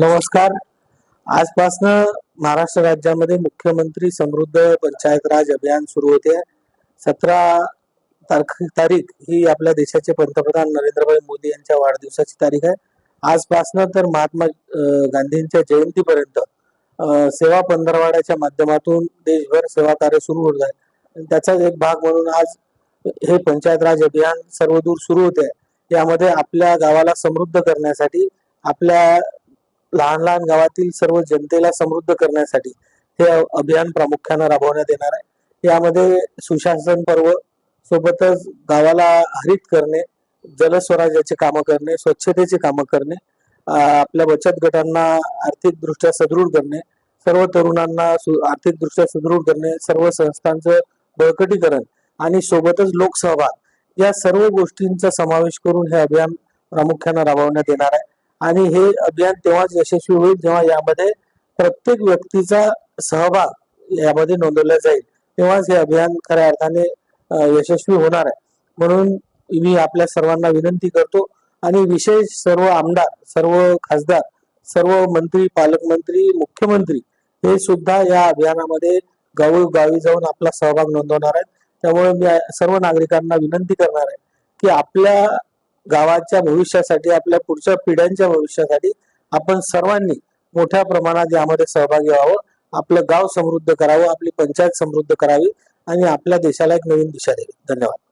नमस्कार. आजपासनं महाराष्ट्र राज्यामध्ये मुख्यमंत्री समृद्ध पंचायत राज अभियान सुरू होते. सतरा तारख तारीख ही आपल्या देशाचे पंतप्रधान नरेंद्रभाई मोदी यांच्या वाढदिवसाची तारीख आहे. आजपासनं तर महात्मा गांधींच्या जयंतीपर्यंत सेवा पंधरवाड्याच्या माध्यमातून देशभर सेवा कार्य सुरू होत आहे. त्याचाच एक भाग म्हणून आज हे पंचायत राज अभियान सर्वदूर सुरू होते. यामध्ये आपल्या गावाला समृद्ध करण्यासाठी आपल्या लहान लहान गावातील सर्व जनतेला समृद्ध करण्यासाठी हे अभियान प्रामुख्यानं राबवण्यात येणार आहे. यामध्ये सुशासन पर्व सोबतच गावाला हरित करणे जलस्वराज्याचे कामं करणे स्वच्छतेचे कामं करणे आपल्या बचत गटांना आर्थिकदृष्ट्या सदृढ करणे सर्व तरुणांना सु- आर्थिकदृष्ट्या सुदृढ करणे सर्व संस्थांचं बळकटीकरण आणि सोबतच लोकसहभाग या सर्व गोष्टींचा समावेश करून हे अभियान प्रामुख्यानं राबवण्यात येणार आहे. आणि हे अभियान तेव्हाच यशस्वी होईल जेव्हा यामध्ये प्रत्येक व्यक्तीचा सहभाग यामध्ये नोंदवला जाईल. तेव्हाच हे अभियान खऱ्या अर्थाने यशस्वी होणार आहे. म्हणून मी आपल्या सर्वांना विनंती करतो आणि विशेष सर्व आमदार सर्व खासदार सर्व मंत्री पालकमंत्री मुख्यमंत्री हे सुद्धा या अभियानामध्ये गावोगावी जाऊन आपला सहभाग नोंदवणार आहेत. त्यामुळे मी सर्व नागरिकांना विनंती करणार आहे की आपल्या गावाच्या भविष्यासाठी आपल्या पुढच्या पिढ्यांच्या भविष्यासाठी आपण सर्वांनी मोठ्या प्रमाणात यामध्ये सहभागी व्हावं. आपलं गाव समृद्ध करावं आपली पंचायत समृद्ध करावी आणि आपल्या देशाला एक नवीन दिशा द्यावी. धन्यवाद.